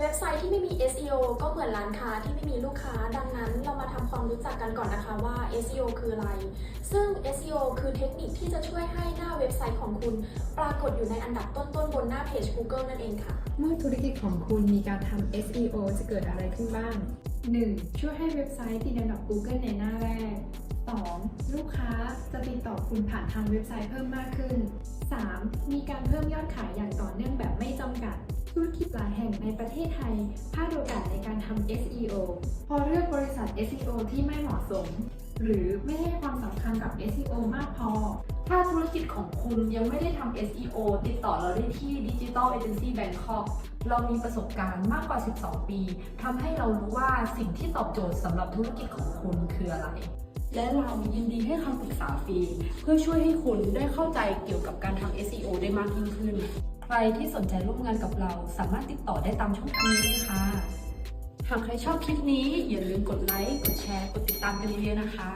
เว็บไซต์ที่ไม่มี SEO ก็เหมือนร้านค้าที่ไม่มีลูกค้า ดังนั้นเรามาทำความรู้จักกันก่อนนะคะว่า SEO คืออะไร ซึ่ง SEO คือเทคนิคที่จะช่วยให้หน้าเว็บไซต์ของคุณ ปรากฏอยู่ในอันดับต้นๆ บนหน้าเพจ Google นั่นเองค่ะ เมื่อธุรกิจของคุณมีการทำ SEO จะเกิดอะไรขึ้นบ้าง 1. ช่วยให้เว็บไซต์ติดอันดับ Google ในหน้าแรก 2. ลูกค้าจะติดต่อคุณผ่านทางเว็บไซต์เพิ่มมากขึ้น 3. มีการเพิ่มยอดขายอย่างต่อเนื่อง ทศไทยพลาดโอกาสในการทำ SEO พอเลือกบริษัท SEO ที่ไม่เหมาะสม หรือไม่ให้ความสำคัญกับ SEO มากพอ ถ้าธุรกิจของคุณยังไม่ได้ทำ SEO ติดต่อเราได้ที่ Digital Agency Bangkok เรามีประสบการณ์มากกว่า 12 ปีทำให้เรารู้ว่าสิ่งที่ตอบโจทย์สำหรับธุรกิจของคุณคืออะไร และเรายินดีให้คำปรึกษาฟรี เพื่อช่วยให้คุณได้เข้าใจเกี่ยวกับการทำ SEO ได้มากยิ่งขึ้น ใครที่สนใจร่วมงานกับเราสามารถติดต่อได้ตามช่องทางนี้เลยค่ะ หากใครชอบคลิปนี้อย่าลืมกดไลค์ กดแชร์ กดติดตามกันเยอะๆนะคะ